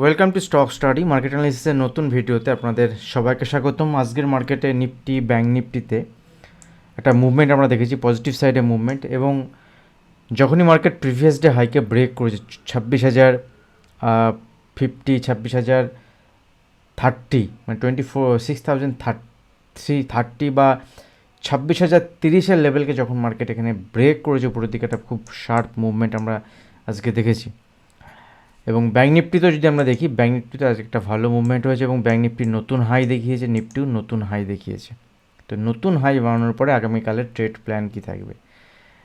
Welcome to stock study market অ্যানালিসিসের নতুন ভিডিওতে আপনাদের সবাইকে স্বাগতম। আজকের মার্কেটে নিফটি ব্যাঙ্ক নিফটিতে একটা মুভমেন্ট আমরা দেখেছি পজিটিভ সাইডে মুভমেন্ট এবং যখনই মার্কেট প্রিভিয়াস ডে হাইকে ব্রেক করেছে, ছাব্বিশ হাজার ফিফটি ছাব্বিশ হাজার থার্টি মানে twenty four six thousand three thirty বা ছাব্বিশ হাজার, তিরিশের লেভেলকে যখন মার্কেট এখানে ব্রেক করেছে, উপরের দিকে একটা খুব শার্প মুভমেন্ট আমরা আজকে দেখেছি। এবং ব্যাঙ্ক নিফটিতেও যদি আমরা দেখি ব্যাঙ্ক নিফটিতে আজকে একটা ভালো মুভমেন্ট হয়েছে এবং ব্যাঙ্ক নিফটি নতুন হাই দেখিয়েছে নিফটিও নতুন হাই দেখিয়েছে। তো নতুন হাই বানানোর পরে আগামীকালের ট্রেড প্ল্যান কী থাকবে?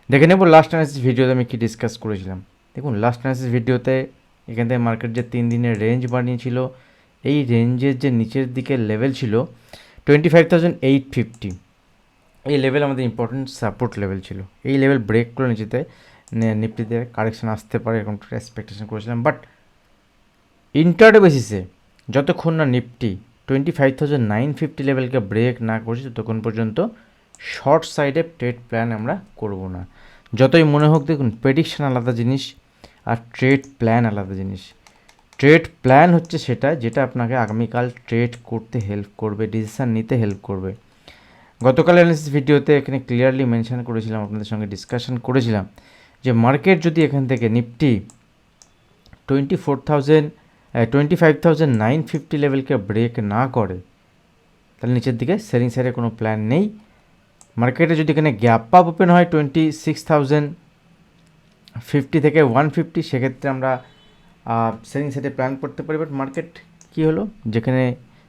দেখে নেব লাস্ট অ্যানালিসিস ভিডিওতে আমি কী ডিসকাস করেছিলাম। দেখুন লাস্ট অ্যানালিসিস ভিডিওতে এখান থেকে মার্কেট যে তিন দিনের রেঞ্জ বানিয়েছিল, এই রেঞ্জের যে নিচের দিকের লেভেল ছিল twenty five thousand eight fifty এই লেভেল আমাদের ইম্পর্টেন্ট সাপোর্ট লেভেল ছিল। এই লেভেল ব্রেক করে নিচেতে নিফটিতে কারেকশন আসতে পারে এরকম এক্সপেকটেশন করেছিলাম। বাট ইন্টারডে বেসিসে যতক্ষণ না Nifty twenty five thousand nine fifty লেভেলকে break না করছি, ততক্ষণ পর্যন্ত শর্ট সাইডে ট্রেড প্ল্যান আমরা করব না। যতই মনে হোক দেখুন প্রেডিকশান আলাদা জিনিস আর ট্রেড প্ল্যান আলাদা জিনিস। ট্রেড প্ল্যান হচ্ছে সেটা যেটা আপনাকে আগামীকাল ট্রেড করতে হেল্প করবে ডিসিশান নিতে হেল্প করবে। গতকাল অ্যানালিসিস ভিডিওতে এখানে ক্লিয়ারলি মেনশান করেছিলাম, আপনাদের সঙ্গে ডিসকাশন করেছিলাম। যে মার্কেট যদি এখান থেকে Nifty twenty four thousand twenty five thousand nine fifty লেভেলকে break না করে, তাহলে নিচের দিকে সেলিং সাইডের কোনো প্ল্যান নেই। মার্কেটে যদি এখানে গ্যাপ আপ ওপেন হয় টোয়েন্টি সিক্স থাউজেন্ড ফিফটি থেকে ওয়ান ফিফটি, সেক্ষেত্রে আমরা সেলিং সাইডে প্ল্যান করতে পারি। বাট মার্কেট কী হলো? যেখানে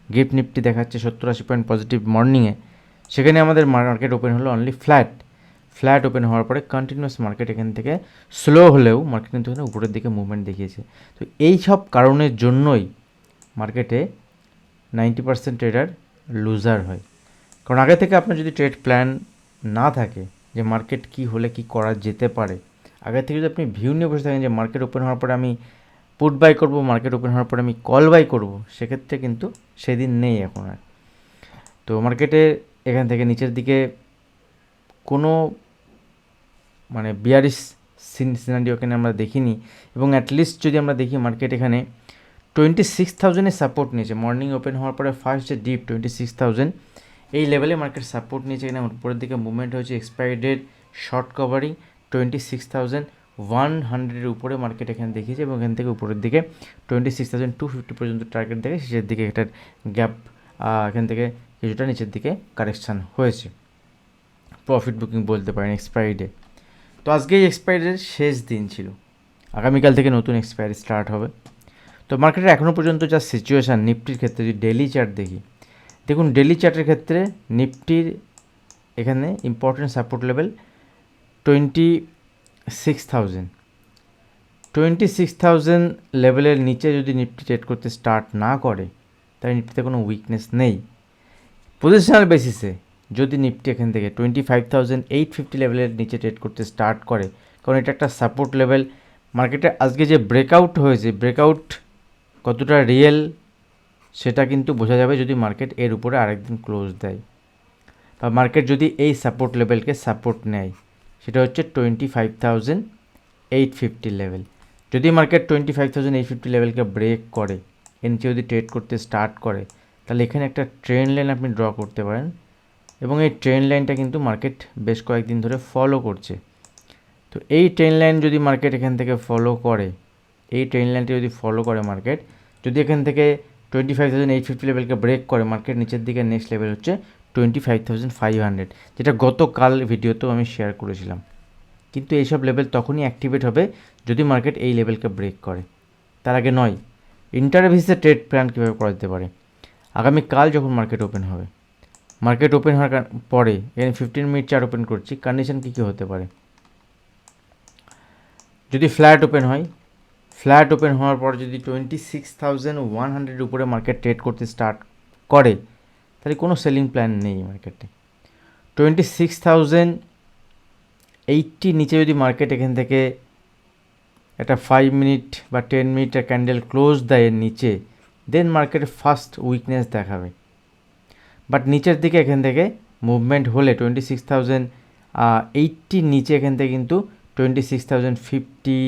গিফট নিফটি দেখাচ্ছে সত্তর আশি পয়েন্ট পজিটিভ মর্নিংয়ে সেখানে আমাদের মার্কেট ওপেন হলো অনলি ফ্ল্যাট ফ্ল্যাট ওপেন হওয়ার পরে কন্টিনিউয়াস মার্কেট এখান থেকে স্লো হলেও মার্কেট কিন্তু এখানে উপরের দিকে মুভমেন্ট দেখিয়েছে। তো এই সব কারণের জন্যই মার্কেটে নাইনটি পার্সেন্ট ট্রেডার লুজার হয়। কারণ আগে থেকে আপনার যদি ট্রেড প্ল্যান না থাকে যে মার্কেট কি হলে কি করা যেতে পারে, আগে থেকে যদি আপনি ভিউ নিয়ে বসে থাকেন যে মার্কেট ওপেন হওয়ার পরে আমি পুট বাই করব মার্কেট ওপেন হওয়ার পরে আমি কল বাই করব, সেক্ষেত্রে কিন্তু সেদিন নেই এখন আর। তো মার্কেটে এখান থেকে নিচের দিকে কোনো মানে বিয়ারিশ সিনারিও এখানে আমরা দেখিনি এবং অ্যাটলিস্ট যদি আমরা দেখি মার্কেট এখানে টোয়েন্টি সিক্স থাউজেন্ডের সাপোর্ট নিয়েছে। মর্নিং ওপেন হওয়ার পরে ফার্স্ট যে ডিপ টোয়েন্টি সিক্স থাউজেন্ড এই লেভেলে মার্কেট সাপোর্ট নিয়েছে এখানে। উপরের দিকে মুভমেন্ট হয়েছে expiry date short covering twenty six thousand one হান্ড্রেডের উপরে মার্কেট এখানে দেখিয়েছে এবং এখান থেকে উপরের দিকে twenty six thousand two fifty পর্যন্ত টার্গেট দেখে শেষের দিকে এটার গ্যাপ এখান থেকে কিছুটা নিচের দিকে কারেকশান হয়েছে। প্রফিট বুকিং বলতে পারেন এক্সপায়ারি ডে তো আজকে এই এক্সপায়ারির শেষ দিন ছিল। আগামীকাল থেকে নতুন এক্সপায়ারি স্টার্ট হবে। তো মার্কেটের এখনও পর্যন্ত যা সিচুয়েশান নিফটির ক্ষেত্রে যদি ডেলি চার্ট দেখি, দেখুন ডেলি চার্টের ক্ষেত্রে নিফটির এখানে important support level twenty six thousand twenty six thousand লেভেলের নিচে যদি নিফটি ট্রেড করতে স্টার্ট না করে, তাহলে নিফটিতে কোনো উইকনেস নেই। পজিশনাল বেসিসে যদি নিফটি এখান থেকে twenty five thousand eight fifty লেভেলের নিচে ট্রেড করতে স্টার্ট করে, কারণ এটা একটা সাপোর্ট লেভেল মার্কেটে আজকে যে ব্রেকআউট হয়েছে ব্রেকআউট কতটা রিয়েল সেটা কিন্তু বোঝা যাবে যদি মার্কেট এর উপরে আরেকদিন ক্লোজ দেয়। বা মার্কেট যদি এই সাপোর্ট লেভেলকে সাপোর্ট নেয়, সেটা হচ্ছে twenty five thousand eight fifty level যদি market twenty five thousand eight fifty লেভেলকে break করে, এর নিচে যদি ট্রেড করতে স্টার্ট করে, তাহলে এখানে একটা ট্রেন লাইন আপনি ড্র করতে পারেন। এবং এই ট্রেন লাইনটা কিন্তু মার্কেট বেশ কয়েকদিন ধরে ফলো করছে। তো এই ট্রেন লাইন যদি মার্কেট এখান থেকে ফলো করে, এই ট্রেন লাইনটি যদি ফলো করে মার্কেট যদি এখান থেকে twenty five thousand eight fifty লেভেলকে break করে মার্কেট নিচের দিকে নেক্সট লেভেল হচ্ছে twenty five thousand five hundred যেটা গতকাল ভিডিওতেও আমি শেয়ার করেছিলাম। কিন্তু এইসব লেভেল তখনই অ্যাক্টিভেট হবে যদি মার্কেট এই লেভেলকে ব্রেক করে। তার আগে নয় ইন্টারভিসে ট্রেড প্ল্যান কীভাবে করা যেতে পারে? আগামীকাল যখন মার্কেট ওপেন হবে মার্কেট ওপেন হওয়ার পরে এখানে ফিফটিন মিনিট চার ওপেন করছি কন্ডিশন কী কী হতে পারে? যদি ফ্ল্যাট ওপেন হয় ফ্ল্যাট ওপেন হওয়ার পর যদি twenty six thousand one hundred উপরে মার্কেট ট্রেড করতে স্টার্ট করে, তাহলে কোনো সেলিং প্ল্যান নেই মার্কেটে টোয়েন্টি সিক্স থাউজেন্ড এইটটি নিচে যদি মার্কেট এখান থেকে একটা ফাইভ মিনিট বা টেন মিনিটের ক্যান্ডেল ক্লোজ দেয় নিচে দেন মার্কেটে ফার্স্ট উইকনেস দেখাবে। বাট নিচের দিকে এখান থেকে মুভমেন্ট হলে টোয়েন্টি সিক্স থাউজেন্ড এইটটির নিচে এখান থেকে কিন্তু twenty six thousand fifty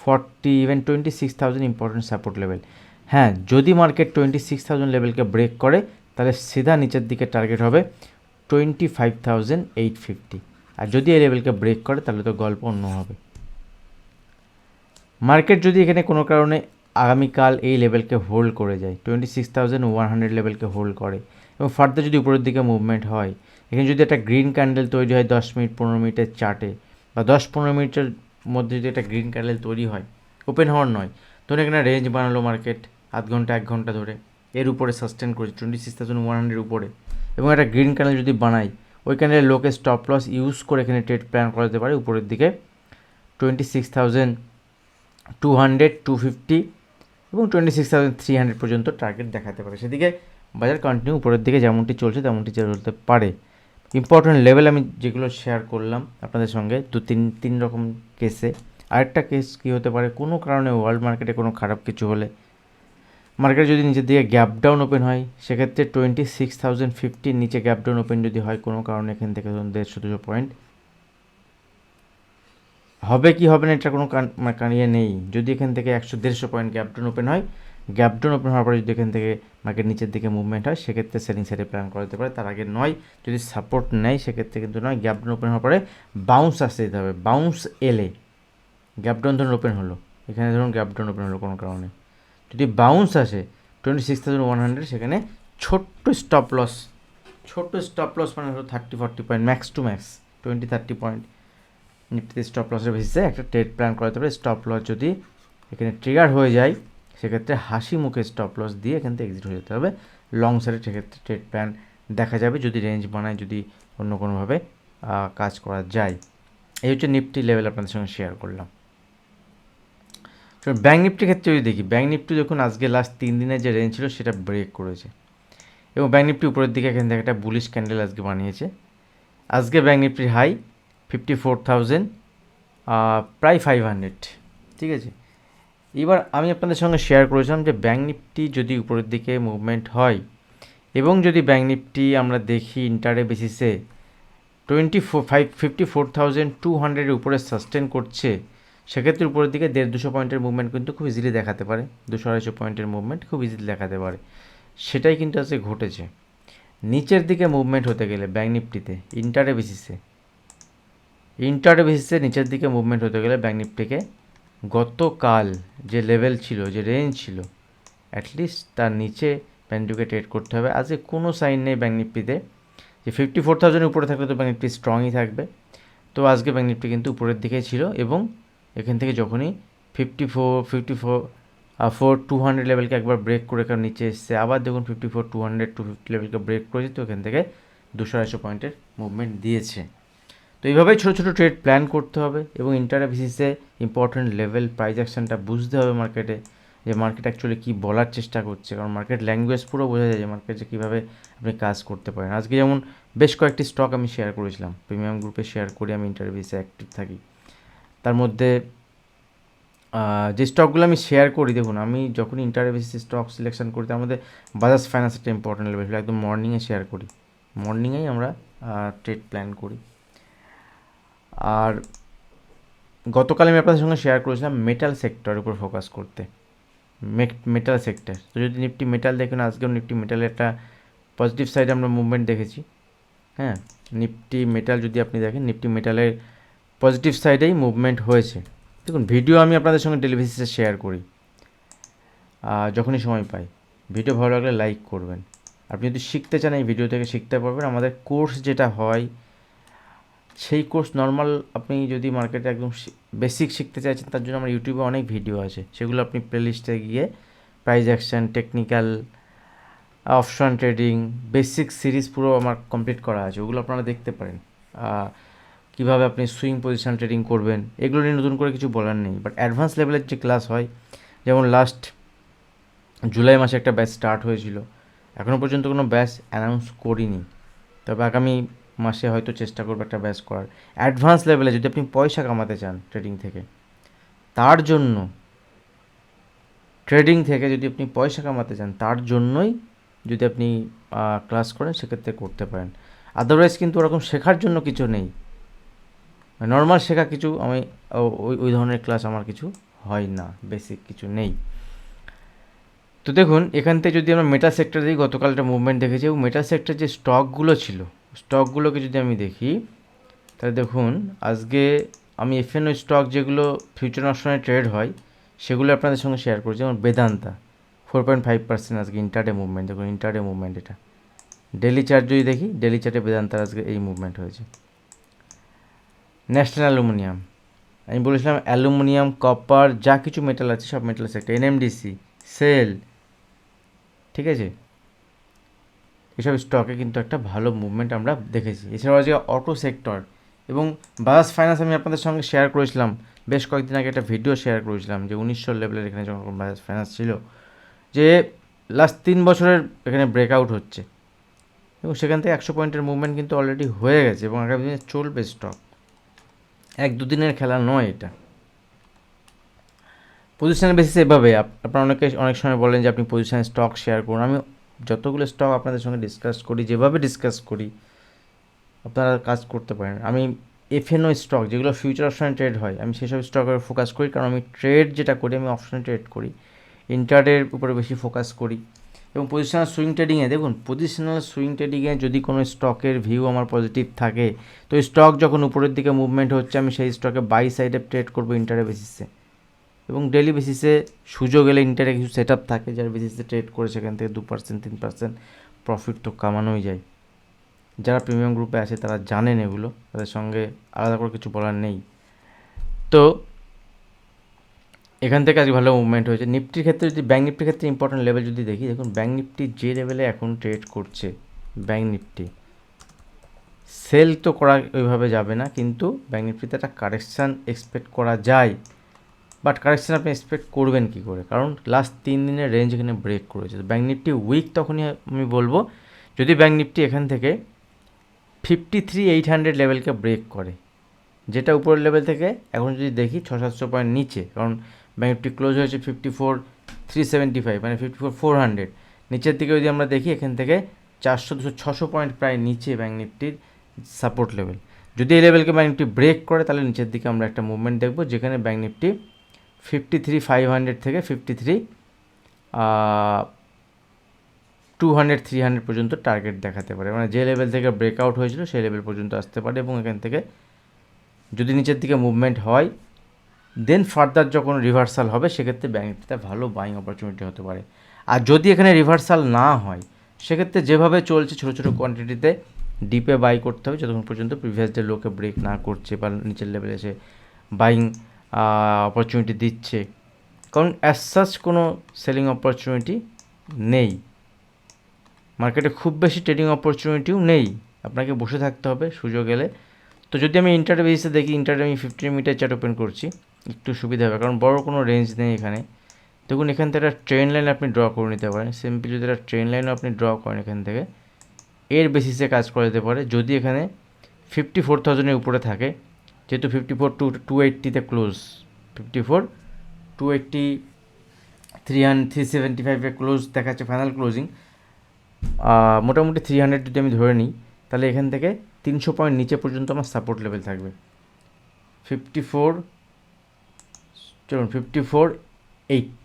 forty even twenty six thousand important support level হ্যাঁ যদি মার্কেট টোয়েন্টি সিক্স থাউজেন্ড লেভেলকে ব্রেক করে, তাহলে সিধা নিচের দিকে টার্গেট হবে twenty five thousand eight fifty আর যদি এই লেভেলকে ব্রেক করে, তাহলে তো গল্প অন্য হবে। মার্কেট যদি এখানে কোনো কারণে আগামীকাল এই লেভেলকে হোল্ড করে যায় twenty six thousand one hundred লেভেলকে hold করে এবং ফার্দার যদি উপরের দিকে মুভমেন্ট হয়, এখানে যদি একটা গ্রিন ক্যান্ডেল তৈরি হয় দশ মিনিট, পনেরো মিনিটের চার্টে বা দশ, পনেরো মিনিটের মধ্যে যদি একটা গ্রিন ক্যান্ডেল তৈরি হয় ওপেন হওয়ার নয়, ধরুন এখানে রেঞ্জ বানালো মার্কেট আধ ঘণ্টা, এক ঘণ্টা ধরে, এর উপরে সাস্টেন করেছে twenty six thousand one hundred উপরে, এবং একটা গ্রিন ক্যান্ডেল যদি বানাই ওই ক্যান্ডেলের লোকে স্টপ লস ইউজ করে এখানে ট্রেড প্ল্যান করা যেতে পারে, উপরের দিকে twenty six thousand two hundred two fifty এবং twenty six thousand three hundred পর্যন্ত টার্গেট দেখাতে পারে। সেদিকে বাজার কন্টিনিউ উপরের দিকে যেমনটি চলছে, তেমনটি চলতে পারে। ইম্পর্টেন্ট লেভেল আমি যেগুলো শেয়ার করলাম আপনাদের সঙ্গে, দু তিন তিন রকম কেসে আরেকটা কেস কী হতে পারে, কোনো কারণে ওয়ার্ল্ড মার্কেটে কোনো খারাপ কিছু হলে। মার্কেট যদি নিচের দিকে গ্যাপ ডাউন ওপেন হয়, সেক্ষেত্রে টোয়েন্টি সিক্স থাউজেন্ড ফিফটির নিচে গ্যাপ ডাউন ওপেন যদি হয়, কোনো কারণে এখান থেকে ধরুন দেড়শো দুশো পয়েন্ট হবে কি হবে না, এটা কোনো মানে কানিয়ে নেই। যদি এখান থেকে একশো দেড়শো পয়েন্ট গ্যাপ ডাউন ওপেন হয় গ্যাপ ডাউন ওপেন হওয়ার পরে যদি এখান থেকে মার্কেট নিচের দিকে মুভমেন্ট হয়, সেক্ষেত্রে সেলিং সাইডে প্ল্যান করা যেতে পারে। তার আগে নয়, যদি সাপোর্ট নেয়, সেক্ষেত্রে কিন্তু নয়, গ্যাপ ডাউন ওপেন হওয়ার পরে বাউন্স আসতে দিতে হবে। বাউন্স এলে গ্যাপ ডাউন ধরুন ওপেন হলো। এখানে ধরুন গ্যাপ ডাউন ওপেন হলো কোনো কারণে। যদি বাউন্স আসে twenty six thousand one hundred সেখানে ছোট্ট স্টপ লস ছোট্ট স্টপ লস মানে হলো thirty forty point max to max twenty thirty point নিফটিতে stop লসের বেসিসে একটা ট্রেড প্ল্যান করা যেতে পারে। স্টপ লস যদি এখানে ট্রিগার হয়ে যায় সেক্ষেত্রে হাসি মুখে স্টপ লস দিয়ে এখান থেকে এক্সিট হয়ে যেতে হবে। লং সাইডে সেক্ষেত্রে ট্রেড প্ল্যান দেখা যাবে যদি রেঞ্জ বানায়, যদি অন্য কোনোভাবে কাজ করা যায়। এই হচ্ছে নিফটি লেভেল আপনাদের সঙ্গে শেয়ার করলাম। ব্যাঙ্ক নিফটির ক্ষেত্রে যদি দেখি ব্যাঙ্ক নিফটি দেখুন আজকে লাস্ট তিন দিনের যে রেঞ্জ ছিল সেটা ব্রেক করেছে। এবং ব্যাঙ্ক নিফটি উপরের দিকে এখান থেকে একটা বুলিশ ক্যান্ডেল আজকে বানিয়েছে। আজকে ব্যাঙ্ক নিফটির হাই ফিফটি ফোর থাউজেন্ড প্রায় ফাইভ হান্ড্রেড ঠিক আছে? এবার আমি আপনাদের সঙ্গে শেয়ার করেছিলাম যে ব্যাঙ্ক নিফটি যদি উপরের দিকে মুভমেন্ট হয় এবং যদি ব্যাঙ্ক নিফটি আমরা দেখি ইন্টারে বেসিসে twenty four five fifty four thousand two হান্ড্রেডের উপরে সাস্টেন করছে, সেক্ষেত্রে উপরের দিকে দেড় দুশো পয়েন্টের মুভমেন্ট কিন্তু খুব ইজিলি দেখাতে পারে। দুশো আড়াইশো পয়েন্টের মুভমেন্ট খুব ইজিলি দেখাতে পারে। সেটাই কিন্তু আজকে ঘটেছে। নিচের দিকে মুভমেন্ট হতে গেলে ব্যাঙ্ক নিফটিতে ইন্টারে বেসিসে ইন্টারে বেসিসে নিচের দিকে মুভমেন্ট হতে গেলে ব্যাঙ্ক নিফটিকে গতকাল যে লেভেল ছিল, যে রেঞ্জ ছিল অ্যাটলিস্ট তার নিচে ব্যাঙ্কটিকে ট্রেড করতে হবে। আজকে কোনো সাইন নেই ব্যাঙ্ক নিফটিতে যে ফিফটি ফোর থাউজেন্ড উপরে থাকলে তো ব্যাঙ্ক নিফটি স্ট্রংই থাকবে। তো আজকে ব্যাঙ্ক নিফটি কিন্তু উপরের দিকে ছিল এবং এখান থেকে যখনই fifty four fifty four four two hundred লেভেলকে একবার ব্রেক করে কারণ নিচে এসছে। আবার দেখুন fifty four two hundred two fifty লেভেলকে break করেছে, তো এখান থেকে দুশো আড়াইশো পয়েন্টের মুভমেন্ট দিয়েছে। তো এইভাবেই ছোটো ছোটো ট্রেড প্ল্যান করতে হবে এবং ইন্টারে বেসিসে ইম্পর্টেন্ট লেভেল প্রাইস অ্যাকশনটা বুঝতে হবে মার্কেটে যে মার্কেট অ্যাকচুয়ালি কী বলার চেষ্টা করছে। কারণ মার্কেট ল্যাঙ্গুয়েজ পুরো বোঝা যায় যে মার্কেটে কীভাবে আপনি কাজ করতে পারেন। আজকে যেমন বেশ কয়েকটি স্টক আমি শেয়ার করেছিলাম। প্রিমিয়াম গ্রুপে শেয়ার করি, আমি ইন্টারে বেসিসে অ্যাক্টিভ থাকি। তার মধ্যে যে স্টকগুলো আমি শেয়ার করি, দেখুন, আমি যখন ইন্টারে বেসিসে স্টক সিলেকশন করি, তার মধ্যে বাজাজ ফাইন্যান্স একটা ইম্পর্টেন্ট লেভেল একদম মর্নিংয়ে শেয়ার করি। মর্নিংয়েই আমরা ট্রেড প্ল্যান করি। আর গতকাল আমি আপনাদের সঙ্গে শেয়ার করেছিলাম মেটাল সেক্টরের উপর ফোকাস করতে। মেটাল সেক্টর তো যদি নিফটি মেটাল দেখুন, আজকেও নিফটি মেটালের একটা পজিটিভ সাইডে আমরা মুভমেন্ট দেখেছি। হ্যাঁ নিফটি মেটাল যদি আপনি দেখেন নিফটি মেটালের পজিটিভ সাইডেই মুভমেন্ট হয়েছে। দেখুন ভিডিও আমি আপনাদের সঙ্গে টেলিভিশনে শেয়ার করি। যখনই সময় পাই। ভিডিও ভালো লাগলে লাইক করবেন। আপনি যদি শিখতে চান এই ভিডিও থেকে শিখতে পারবেন, আমাদের কোর্স যেটা হয় সেই কোর্স নর্মাল আপনি যদি মার্কেটে একদম বেসিক শিখতে চাইছেন, তার জন্য আমার ইউটিউবে অনেক ভিডিও আছে। সেগুলো আপনি প্লেলিস্টে গিয়ে price action technical option trading basic series পুরো আমার কমপ্লিট করা আছে। ওগুলো আপনারা দেখতে পারেন। কীভাবে আপনি সুইং পজিশন ট্রেডিং করবেন, এগুলো নিয়ে নতুন করে কিছু বলার নেই। বাট অ্যাডভান্স লেভেলের যে ক্লাস হয়, যেমন লাস্ট জুলাই মাসে একটা ব্যাচ স্টার্ট হয়েছিল। এখনও পর্যন্ত কোনো ব্যাচ অ্যানাউন্স করিনি। তবে আগামী মাসে হয়তো চেষ্টা করব একটা ব্যাচ করার। অ্যাডভান্স লেভেলে যদি আপনি পয়সা কামাতে চান ট্রেডিং থেকে, তার জন্য ট্রেডিং থেকে যদি আপনি পয়সা কামাতে চান, তার জন্যই যদি আপনি ক্লাস করেন, সেক্ষেত্রে করতে পারেন। আদারওয়াইজ কিন্তু ওরকম শেখার জন্য কিছু নেই। নর্মাল শেখা কিছু, আমি ওই ওই ধরনের ক্লাস আমার কিছু হয় না বেসিক কিছু নেই। তো দেখুন, এখান থেকে যদি আমরা মেটা সেক্টর দিই গতকাল একটা মুভমেন্ট দেখেছি, এবং মেটা সেক্টর যে স্টকগুলো ছিল স্টকগুলোকে যদি আমি দেখি, তাহলে দেখুন, আজকে আমি এফএনও স্টক যেগুলো ফিউচার অপশনে ট্রেড হয়, সেগুলো আপনাদের সঙ্গে শেয়ার করছি। যেমন Vedanta four point five percent আজকে ইন্টারডে মুভমেন্ট দেখুন ইন্টারডে মুভমেন্ট এটা। ডেলি চার্ট যদি দেখি ডেলি চার্টে বেদান্তার আজকে এই মুভমেন্ট হয়েছে। ন্যাশনাল অ্যালুমিনিয়াম আমি বলেছিলাম অ্যালুমিনিয়াম, কপার, যা কিছু মেটাল আছে, সব মেটাল সেক্টর এনএমডিসি সেল ঠিক আছে? এসব স্টকে কিন্তু একটা ভালো মুভমেন্ট আমরা দেখেছি। এছাড়াও আজকে অটো সেক্টর এবং বাজাজ ফাইন্যান্স আমি আপনাদের সঙ্গে শেয়ার করেছিলাম। বেশ কয়েকদিন আগে একটা ভিডিও শেয়ার করেছিলাম যে উনিশশো লেভেলের এখানে যখন বাজাজ ফাইন্যান্স ছিল, যে লাস্ট তিন বছরের এখানে ব্রেকআউট হচ্ছে। এবং সেখান থেকে একশো পয়েন্টের মুভমেন্ট কিন্তু অলরেডি হয়ে গেছে এবং আগামী দিনে চলবে স্টক এক দুদিনের খেলা নয় এটা। পজিশনের বেসিস এভাবে, আপ- আপনারা অনেকে, অনেক সময় বলেন যে আপনি পজিশনে স্টক শেয়ার করুন। আমি যতগুলো স্টক আপনাদের সঙ্গে ডিসকাস করি, যেভাবে ডিসকাস করি, আপনারা কাজ করতে পারেন। আমি এফএনও স্টক যেগুলো ফিউচার অপশনে ট্রেড হয়, আমি সেসব স্টকের ফোকাস করি, কারণ আমি ট্রেড যেটা করি, আমি অপশনে ট্রেড করি। ইন্টারডের উপরে বেশি ফোকাস করি। এবং পজিশনাল সুইং ট্রেডিংয়ে দেখুন পজিশনাল সুইং ট্রেডিংয়ে যদি কোনো স্টকের ভিউ আমার পজিটিভ থাকে, তো স্টক যখন উপরের দিকে মুভমেন্ট হচ্ছে, আমি সেই স্টকে বাই সাইডে ট্রেড করব ইন্টারে বেসিসে এবং ডেলি বেসিসে সুযোগ এলে ইন্টারে কিছু সেট থাকে যার বেসিসে ট্রেড করে সেখান থেকে দু পার্সেন্ট তিন পার্সেন্ট প্রফিট তো কামানোই যায়। যারা প্রিমিয়াম গ্রুপে আছে তারা জানেন এগুলো, তাদের সঙ্গে আলাদা করে কিছু বলার নেই। তো এখান থেকে আজ ভালো মুভমেন্ট হয়েছে। নিফটির ক্ষেত্রে যদি ব্যাঙ্ক নিফটির ক্ষেত্রে ইম্পর্টেন্ট লেভেল যদি দেখি, দেখুন ব্যাঙ্ক নিফটি যে লেভেলে এখন ট্রেড করছে ব্যাঙ্ক নিফটি সেল তো করা ওইভাবে যাবে না, কিন্তু ব্যাঙ্ক নিফটিতে একটা কারেকশান এক্সপেক্ট করা যায়। বাট কারেকশান আপনি এক্সপেক্ট করবেন কী করে? কারণ লাস্ট তিন দিনের রেঞ্জ এখানে ব্রেক করেছে। ব্যাঙ্ক নিফটি উইক তখনই আমি বলব, যদি ব্যাঙ্ক নিফটি এখান থেকে ফিফটি থ্রি এইট হান্ড্রেড লেভেলকে ব্রেক করে, যেটা উপরের লেভেল থেকে এখন যদি দেখি ছ সাতশো পয়েন্ট নিচে, কারণ ব্যাঙ্ক নিফটি ক্লোজ হয়েছে fifty four three seventy five মানে ফিফটি ফোর ফোর হান্ড্রেড নিচের দিকে যদি আমরা দেখি, এখান থেকে চারশো দুশো ছশো পয়েন্ট প্রায় নিচে ব্যাঙ্ক নিফটির সাপোর্ট লেভেল যদি এই লেভেলকে ব্যাঙ্ক নিফটি ব্রেক করে, তাহলে নিচের দিকে আমরা একটা মুভমেন্ট দেখব, যেখানে Bank Nifty fifty three five hundred থেকে fifty three two hundred three hundred পর্যন্ত টার্গেট দেখাতে পারে। মানে যে লেভেল থেকে ব্রেকআউট হয়েছিল সেই লেভেল পর্যন্ত আসতে পারে এবং এখান থেকে যদি নিচের দিকে মুভমেন্ট হয় দেন ফার্দার যখন রিভার্সাল হবে, সেক্ষেত্রে ব্যাঙ্ক ভালো বাইং অপরচুনিটি হতে পারে। আর যদি এখানে রিভার্সাল না হয়, সেক্ষেত্রে যেভাবে চলছে ছোটো ছোটো কোয়ান্টিটিতে ডিপে বাই করতে হবে, যতক্ষণ পর্যন্ত প্রিভিয়াস ডে লোকে ব্রেক না করছে বা নিচের লেভেলে এসে বাইং অপরচুনিটি দিচ্ছে। কারণ অ্যাজ সাচ কোনো সেলিং অপরচুনিটি নেই। মার্কেটে খুব বেশি ট্রেডিং অপরচুনিটিও নেই। আপনাকে বসে থাকতে হবে, সুযোগ এলে। তো যদি আমি ইন্টারডে বেসিসে দেখি ইন্টারডে আমি ফিফটিন মিটার চার্ট ওপেন করছি, একটু সুবিধা হবে। কারণ বড় কোনো রেঞ্জ নেই এখানে। দেখুন, এখান থেকে একটা ট্রেন লাইন আপনি ড্র করে নিতে পারেন। সিম্পলি যদি একটা ট্রেন লাইনও আপনি ড্র করেন এখান থেকে, এর বেসিসে কাজ করে যেতে পারে। যদি এখানে ফিফটি ফোর থাউজেন্ডের উপরে থাকে যেহেতু fifty four two two এইট্টিতে close fifty four two eighty three hundred three seventy ফাইভে ক্লোজ দেখাচ্ছে ফাইনাল ক্লোজিং মোটামুটি থ্রি হান্ড্রেড যদি আমি ধরে নিই, তাহলে এখান থেকে তিনশো পয়েন্ট নিচে পর্যন্ত আমার সাপোর্ট লেভেল থাকবে। ফিফটি ফোর চলুন ফিফটি ফোর এইট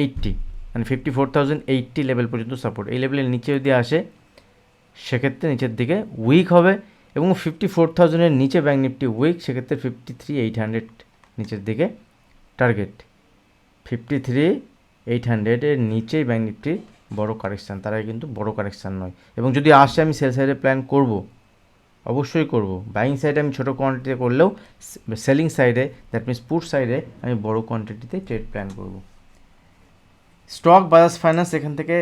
এইটটি মানে fifty four thousand eighty level পর্যন্ত সাপোর্ট এই লেভেলের নিচে যদি আসে, সেক্ষেত্রে নিচের দিকে উইক হবে এবং ফিফটি ফোর থাউজেন্ডের নিচে ব্যাঙ্ক নিফটি উইক সেক্ষেত্রে ফিফটি থ্রি এইট হান্ড্রেড নিচের দিকে টার্গেট ফিফটি থ্রি এইট হান্ড্রেডের নিচেই ব্যাঙ্ক নিফটি বড় কারেকশান তারাই কিন্তু বড় কারেকশান নয়। এবং যদি আসে আমি সেল সাইডে প্ল্যান করব, অবশ্যই করব। বাইং সাইডে আমি ছোটো কোয়ান্টিটিতে করলেও সেলিং সাইডে দ্যাট মিনস পুট সাইডে আমি বড় কোয়ান্টিটিতে ট্রেড প্ল্যান করব। স্টক বাজাজ ফাইন্যান্স এখান থেকে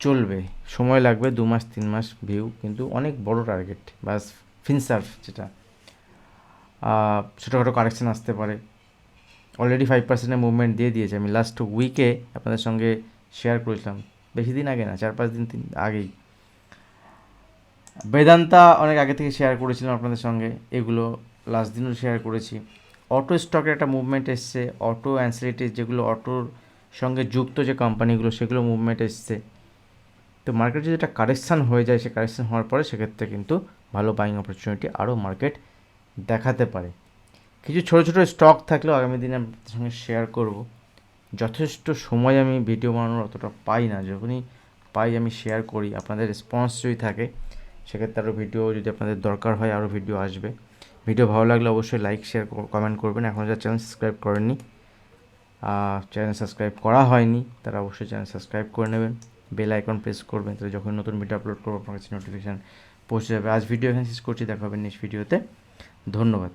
চলবে। সময় লাগবে দু মাস, তিন মাস ভিউ কিন্তু অনেক বড় টার্গেট বাস ফিনসার্ভ যেটা। ছোটোখাটো কারেকশান আসতে পারে। অলরেডি ফাইভ পার্সেন্টের মুভমেন্ট দিয়ে দিয়েছে। আমি লাস্ট উইকে আপনাদের সঙ্গে শেয়ার করেছিলাম। বেশি দিন আগে না, চার পাঁচ দিন, তিন, আগেই। বেদান্তা অনেক আগে থেকে শেয়ার করেছিলাম আপনাদের সঙ্গে। এগুলো লাস্ট দিনও শেয়ার করেছি। অটো স্টকের একটা মুভমেন্ট এসছে। অটো অ্যান্সিলিটিস যেগুলো অটোর সঙ্গে যুক্ত যে কোম্পানিগুলো সেগুলো মুভমেন্ট এসছে। তো মার্কেটে যদি একটা কারেকশান হয়ে যায়, সে কারেকশান হওয়ার পরে সেক্ষেত্রে কিন্তু ভালো বাইং অপরচুনিটি আরও মার্কেট দেখাতে পারে। কিছু ছোটো ছোটো স্টক থাকলেও আগামী দিনে আপনাদের সঙ্গে শেয়ার করব। যথেষ্ট সময় আমি ভিডিও বানানোর অতটা পাই না। যখনই পাই আমি শেয়ার করি, আপনাদের রেসপন্স যদি থাকে, সেক্ষেত্রে আরও ভিডিও যদি আপনাদের দরকার হয়, আরও ভিডিও আসবে। ভিডিও ভালো লাগলে অবশ্যই লাইক শেয়ার কমেন্ট করবেন। এখনও যারা চ্যানেল সাবস্ক্রাইব করেননি চ্যানেল সাবস্ক্রাইব করা হয়নি, তারা অবশ্যই চ্যানেল সাবস্ক্রাইব করে নেবেন। বেল আইকন প্রেস করবেন, তাহলে যখন নতুন ভিডিও আপলোড করব, আপনার কাছে নোটিফিকেশান পৌঁছে যাবে। আজ ভিডিও এখানে শেষ করছি, দেখা হবে নেক্সট ভিডিওতে ধন্যবাদ।